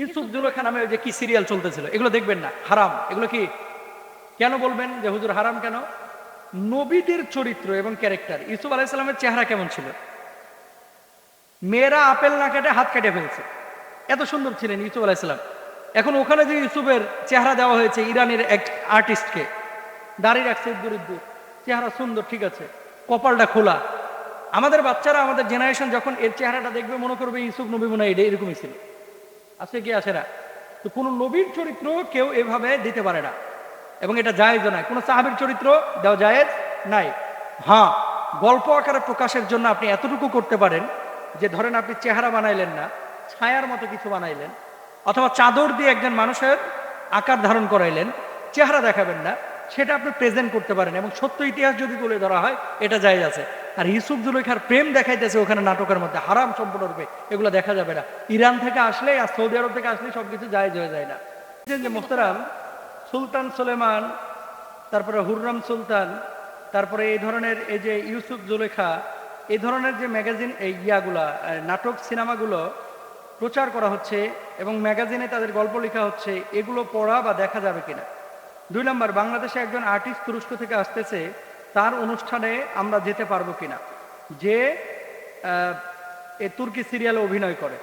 ইউসুফ জুলেখা নামে যে কি সিরিয়াল চলতেছিল, এগুলো দেখবেন না, হারাম। এগুলো কি কেন বলবেন যে হুজুর হারাম কেন? নবীদের চরিত্র এবং ক্যারেক্টার, ইউসুফ আলাইসাল্লামের চেহারা কেমন ছিল? মেয়েরা আপেল না কেটে হাত কেটে ফেলছে। এত সুন্দর ছিলেন ইউসুফ আলাইসাল্লাম এখন ওখানে যে ইউসুফের চেহারা দেওয়া হয়েছে, ইরানের এক আর্টিস্টকে দাঁড়িয়ে রাখছে ইদ্দুর ইদ্দুর চেহারা সুন্দর, ঠিক আছে। কপালটা খোলা। আমাদের বাচ্চারা, আমাদের জেনারেশন যখন এর চেহারাটা দেখবে, মনে করবে ইউসুফ নবী মনে এটা এরকমই ছিল। আছে কি আছে না? তো কোনো নবীর চরিত্র কেউ এভাবে দিতে পারে না। এবং এটা জায়েজ নাই। কোনো সাহাবির চরিত্র দেওয়া জায়েজ নাই। হ্যাঁ গল্প আকারে প্রকাশের জন্য আপনি এতটুকু করতে পারেন যে ধরেন আপনি চেহারা বানাইলেন না, ছায়ার মতো কিছু বানাইলেন, অথবা চাদর দিয়ে একজন মানুষের আকার ধারণ করাইলেন, চেহারা দেখাবেন না সেটা আপনি প্রেজেন্ট করতে পারেন এবং সত্য ইতিহাস যদি তুলে ধরা হয়, এটা জায়েজ আছে। আর ইউসুফ জুলেখার প্রেম দেখাইতেছে ওখানে নাটকের মধ্যে, হারাম সম্পূর্ণরূপে, এগুলো দেখা যাবে না। ইরান থেকে আসলে আর সৌদি আরব থেকে আসলে সবকিছু জায়েজ হয়ে যায় না। যে মোহতারাম, সুলতান সুলেমান, তারপরে হুররাম সুলতান, তারপরে এই ধরনের এই যে ইউসুফ জুলেখা এই ধরনের যে ম্যাগাজিন, এই ইয়াগুলা নাটক, সিনেমাগুলো প্রচার করা হচ্ছে এবং ম্যাগাজিনে তাদের গল্প লেখা হচ্ছে, এগুলো পড়া বা দেখা যাবে কিনা। দুই নম্বর, বাংলাদেশে একজন আর্টিস্ট তুরস্ক থেকে আসতেছে, তার অনুষ্ঠানে আমরা যেতে পারব কিনা? যে এ তুর্কি সিরিয়ালে অভিনয় করে।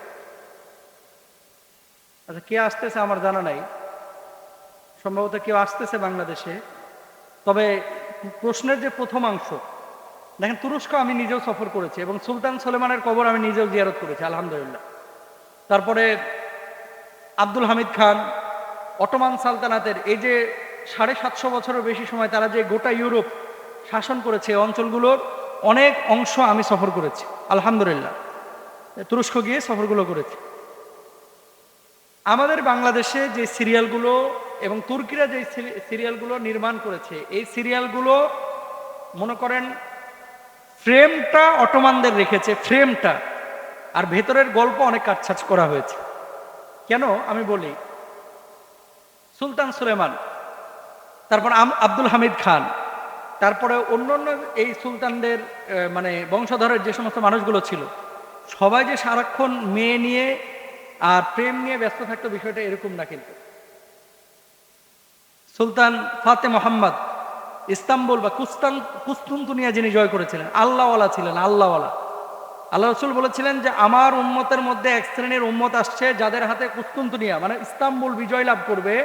আচ্ছা কে আসতেছে আমার জানা নাই। সম্ভবত কেউ আসতেছে বাংলাদেশে। তবে প্রশ্নের যে প্রথম অংশ, দেখেন, তুরস্ক আমি নিজেও সফর করেছি এবং সুলতান সুলেমানের কবর আমি নিজেও জিয়ারত করেছি, আলহামদুলিল্লাহ। তারপরে আব্দুল হামিদ খান, অটোমান সালতানাতের এই যে সাড়ে সাতশো বছরের বেশি সময় তারা যে গোটা ইউরোপ শাসন করেছে অঞ্চলগুলোর অনেক অংশ আমি সফর করেছি, আলহামদুলিল্লাহ। তুরস্ক গিয়ে সফরগুলো করেছি। আমাদের বাংলাদেশে যে সিরিয়ালগুলো এবং তুর্কিরা যে সিরি- সিরিয়ালগুলো নির্মাণ করেছে, এই সিরিয়ালগুলো মনে করেন ফ্রেমটা অটোমানদের রেখেছে, ফ্রেমটা। আর ভেতরের গল্প অনেক কাটছাট করা হয়েছে। কেন? আমি বলি, সুলতান সুলেমান তারপর আব্দুল হামিদ খান। তারপরে অন্য অন্য এই সুলতানদের মানে বংশধরের যে সমস্ত মানুষগুলো ছিল, সবাই যে সারাক্ষণ মেয়ে নিয়ে আর প্রেম নিয়ে ব্যস্ত থাকতো বিষয়টা এরকম না কিন্তু। সুলতান ফাতে মোহাম্মদ ইস্তাম্বুল বা কুস্তান কুস্তুন্তুনিয়া যিনি জয় করেছিলেন, আল্লাহওয়ালা ছিলেন, আল্লাহওয়ালা। আল্লাহ রসুল বলেছিলেন যে, আমার উম্মতের মধ্যে এক শ্রেণির উম্মত আসছে যাদের হাতে কুস্তুন্তুনিয়া মানে ইস্তাম্বুল বিজয় লাভ করবে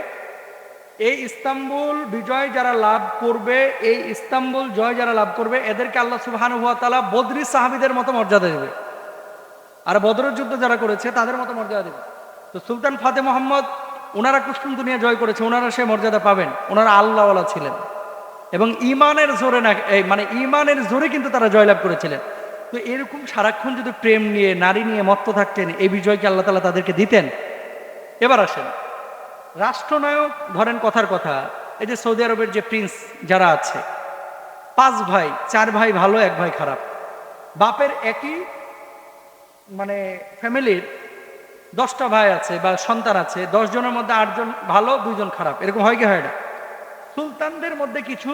এই ইস্তাম্বুল বিজয় যারা লাভ করবে, এই ইস্তাম্বুল জয় যারা লাভ করবে, এদেরকে আল্লাহ সুবহানু হুয়া তাআলা বদরি সাহাবিদের মতো মর্যাদা দেবে। আর বদরের যুদ্ধ যারা করেছে, তাদের মতো মর্যাদা দেবে। তো সুলতান ফাতে মোহাম্মদ, ওনারা কুস্তুন্তুনিয়া জয় করেছে, ওনারা সে মর্যাদা পাবেন। ওনারা আল্লাহওয়ালা ছিলেন। এবং ইমানের জোরে না মানে ইমানের জোরে কিন্তু তারা জয়লাভ করেছিলেন। তো এরকম সারাক্ষণ যদি প্রেম নিয়ে, নারী নিয়ে মত্ত থাকতেন, এই বিজয়কে আল্লাহ তালা তাদেরকে দিতেন। এবার আসেন। রাষ্ট্রনায়ক, ধরেন কথার কথা, এই যে সৌদি আরবের যে প্রিন্স যারা আছে, পাঁচ ভাই, চার ভাই ভালো, এক ভাই খারাপ। বাপের একই মানে ফ্যামিলির দশটা ভাই আছে বা সন্তান আছে জনের মধ্যে আটজন ভালো দুইজন খারাপ। এরকম হয় কি হয় না? সুলতানদের মধ্যে কিছু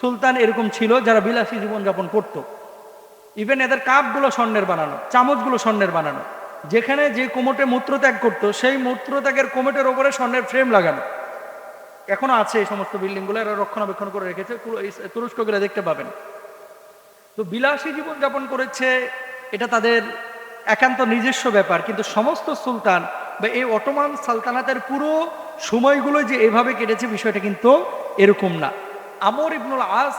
সুলতান এরকম ছিল যারা বিলাসী জীবনযাপন করত। ইভেন এদের কাপগুলো স্বর্ণের বানানো, চামচগুলো স্বর্ণের বানানো। যেখানে যে কোমটে মূত্রত্যাগ করতো, সেই মূত্রত্যাগের কোমটের ওপরে স্বর্ণের ফ্রেম লাগানো। এখনও আছে এই সমস্ত বিল্ডিংগুলো এরা রক্ষণাবেক্ষণ করে রেখেছে তুরস্ক গেলে দেখতে পাবেন। তো বিলাসী জীবনযাপন করেছে, এটা তাদের একান্ত নিজস্ব ব্যাপার, কিন্তু সমস্ত সুলতান বা এই অটোমান সালতানাতের পুরো সময়গুলো যে এভাবে কেটেছে, বিষয়টা কিন্তু এরকম না। আমর ইবনুল আস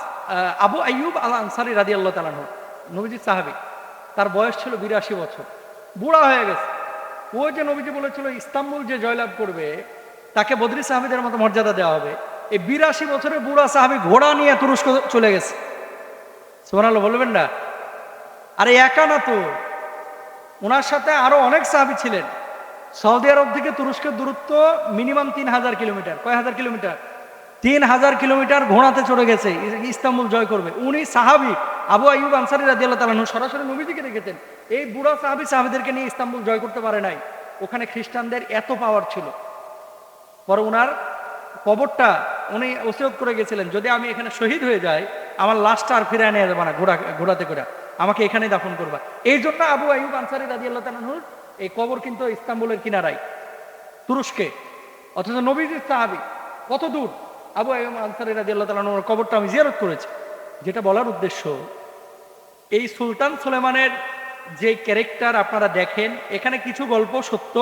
আবু আইয়ুব আল আনসারি রাদি আল্লাহ তালাহ নবীজি সাহাবি, তার বয়স ছিল বিরাশি বছর। বুড়া হয়ে গেছে। ও যে নবীজি বলেছিল, ইস্তাম্বুল যে জয়লাভ করবে, তাকে বদরি সাহাবিদের মতো মর্যাদা দেওয়া হবে। এই বিরাশি বছরের বুড়া সাহাবি ঘোড়া নিয়ে তুরস্ক চলে গেছে। সোমানাল্লাহ বলবেন না? আরে একা না তো। ওনার সাথে আরও অনেক সাহাবি ছিলেন। সৌদি আরব থেকে তুরস্কের দূরত্ব মিনিমাম তিন হাজার কিলোমিটার। কয় হাজার কিলোমিটার? তিন হাজার কিলোমিটার ঘোড়াতে চড়ে গেছে। ইস্তাম্বুল জয় করবে। উনি সাহাবি, আবু আইয়ুব আনসারি রাজি আল্লাহ সরাসরি নবীজিকে দেখেছেন। এই বুড়া সাহাবি সাহাবিদেরকে নিয়ে ইস্তাম্বুল জয় করতে পারে নাই। ওখানে খ্রিস্টানদের এত পাওয়ার ছিল। পরে ওনার কবরটা উনি ওসিয়ত করে গেছিলেন, যদি আমি এখানে শহীদ হয়ে যাই, আমার লাশটা আর ফিরে নিয়ে যাব না ঘোড়া, ঘোড়াতে করে। আমাকে এখানেই দাফন করবা। এই জন্য আবু আইব আনসারি রাজি আল্লাহ তালাহুর এই কবর কিন্তু ইস্তাম্বুলের কিনারায়। তুরস্কে। অথচ নবীজির সাহাবি, কত দূর? আবু আইম আনসারি রাজি আল্লাহ তালানোর কবরটা আমি জিয়ারত করেছি। যেটা বলার উদ্দেশ্য, এই সুলতান সুলেমানের যে ক্যারেক্টার আপনারা দেখেন, এখানে কিছু গল্প সত্য,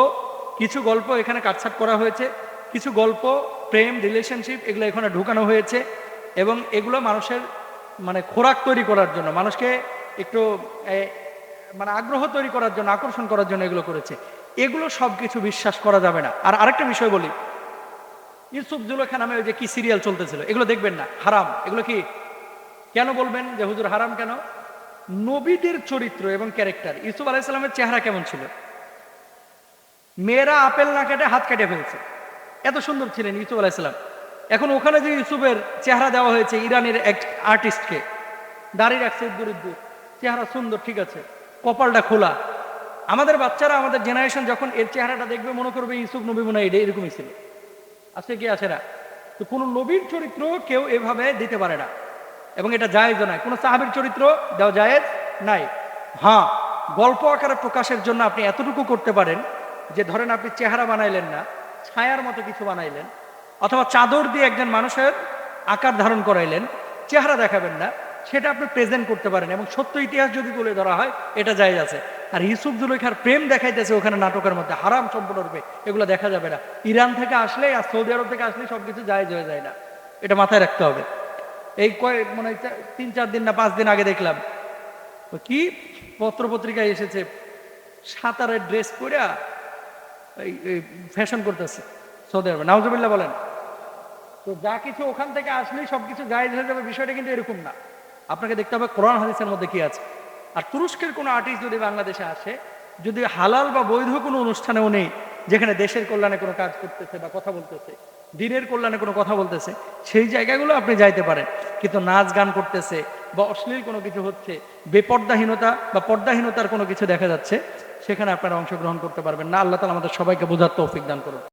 কিছু গল্প এখানে কাটছাট করা হয়েছে, কিছু গল্প, প্রেম রিলেশনশিপ এগুলো এখানে ঢুকানো হয়েছে এবং এগুলো মানুষের মানে খোরাক তৈরি করার জন্য, মানুষকে একটু মানে আগ্রহ তৈরি করার জন্য, আকর্ষণ করার জন্য এগুলো করেছে। এগুলো সব কিছু বিশ্বাস করা যাবে না। আর আরেকটা বিষয় বলি ইউসুফ জুলেখা নামে ওই যে কি সিরিয়াল চলতেছিল, এগুলো দেখবেন না, হারাম। এগুলো কি? কেন বলবেন যে হুজুর হারাম কেন? নবীদের চরিত্র এবং ক্যারেক্টার ইউসুফ আলাইসালামের চেহারা কেমন ছিল? মেয়েরা আপেল না কেটে হাত কেটে ফেলছে। এত সুন্দর ছিলেন ইউসুফ আলাইসালাম এখন ওখানে যে ইউসুফের চেহারা দেওয়া হয়েছে, ইরানের এক আর্টিস্টকে দাঁড়িয়ে রাখছে ইদ্দুর চেহারা সুন্দর, ঠিক আছে। কপালটা খোলা। আমাদের বাচ্চারা, আমাদের জেনারেশন যখন এর চেহারাটা দেখবে, মনে করবে ইউসুফ নবী মনে হয় এরকমই ছিল। আজকে কি আছে না। তো কোনো নবীর চরিত্র কেউ এভাবে দিতে পারে না। এবং এটা জায়েজও নাই কোনো সাহাবির চরিত্র দেওয়া জায়েজ নাই। হ্যাঁ গল্প আকারে প্রকাশের জন্য আপনি এতটুকু করতে পারেন যে ধরেন আপনি চেহারা বানাইলেন না, ছায়ার মতো কিছু বানাইলেন, অথবা চাদর দিয়ে একজন মানুষের আকার ধারণ করাইলেন, চেহারা দেখাবেন না সেটা আপনি প্রেজেন্ট করতে পারেন এবং সত্য ইতিহাস যদি তুলে ধরা হয়, এটা জায়েজ আছে। আর ইউসুফ জুলেখার প্রেম দেখাইতেছে ওখানে নাটকের মধ্যে, হারাম সম্পূর্ণরূপে, এগুলো দেখা যাবে না। ইরান থেকে আসলে আর সৌদি আরব থেকে আসলে সবকিছু জায়েজ হয়ে যায় না। এটা মাথায় রাখতে হবে। এই কয়েক মানে চা- তিন, চার দিন না পাঁচ দিন আগে দেখলাম। কি? পত্র পত্রিকায় এসেছে সাঁতারের ড্রেস পরে ফ্যাশন করতেছে সৌদি আরবে। নাউজুবিল্লাহ বলেন। তো যা কিছু ওখান থেকে আসলেই সব কিছু জায়েজ হয়ে যাবে, বিষয়টা কিন্তু এরকম না। আপনাকে দেখতে হবে কোরআন হাদিসের মধ্যে কি আছে। আর তুরস্কের কোনো আর্টিস্ট যদি বাংলাদেশে আসে, যদি হালাল বা বৈধ কোনো অনুষ্ঠানেও নেই, যেখানে দেশের কল্যাণে কোনো কাজ করতেছে বা কথা বলতেছে, দিনের কল্যাণে কোনো কথা বলতেছে, সেই জায়গাগুলো আপনি যাইতে পারেন। কিন্তু নাচ গান করতেছে বা অশ্লীল কোনো কিছু হচ্ছে, বেপর্দাহীনতা বা পর্দাহীনতার কোনো কিছু দেখা যাচ্ছে, সেখানে আপনারা অংশগ্রহণ করতে পারবেন না। আল্লাহ তালা আমাদের সবাইকে বোঝার তৌফিক দান করুন।